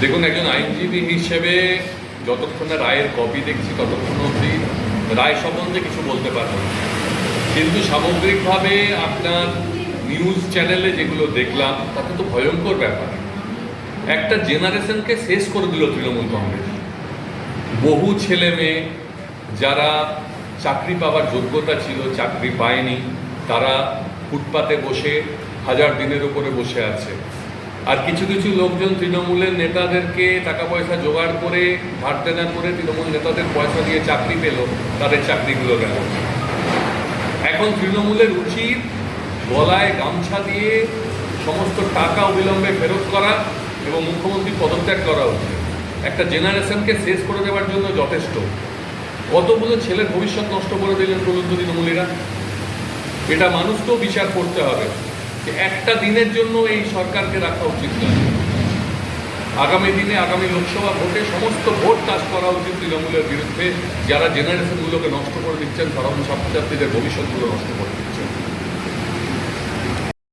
দেখুন, একজন আইনজীবী হিসেবে যতক্ষণ রায়ের কপি দেখছি, ততক্ষণ অবধি রায় সম্বন্ধে কিছু বলতে পারব। কিন্তু সামগ্রিকভাবে আপনার নিউজ চ্যানেলে যেগুলো দেখলাম, তাতে তো ভয়ঙ্কর ব্যাপার। একটা জেনারেশনকে শেষ করে দিল তৃণমূল কংগ্রেস। বহু ছেলে মেয়ে যারা চাকরি পাওয়ার যোগ্যতা ছিল, চাকরি পায়নি, তারা ফুটপাতে বসে হাজার দিনের উপরে বসে আছে। আর কিছু কিছু লোকজন তৃণমূলের নেতাদেরকে টাকা পয়সা জোগাড় করে ধার দেনা করে তৃণমূল নেতাদের পয়সা দিয়ে চাকরি পেল, তাদের চাকরিগুলো গেল। এখন তৃণমূলের উচিত গলায় গামছা দিয়ে সমস্ত টাকা অবিলম্বে ফেরত করা এবং মুখ্যমন্ত্রী পদত্যাগ করা উচিত একটা জেনারেশনকে শেষ করে দেওয়ার জন্য যথেষ্ট। কতগুলো ছেলের ভবিষ্যৎ নষ্ট করে দিলেন বলুন তৃণমূলীরা? এটা মানুষকেও বিচার করতে হবে। যে একটা দিনের জন্য এই সরকারকে রাখা উচিত নয় আগামী দিনে আগামী লোকসভা ভোটে সমস্ত ভোট কাজ করা উচিত তৃণমূলের বিরুদ্ধে। যারা জেনারেশনগুলোকে নষ্ট করে দিচ্ছেন, সাধারণ ছাত্রছাত্রীদের ভবিষ্যৎগুলো নষ্ট করে দিচ্ছেন।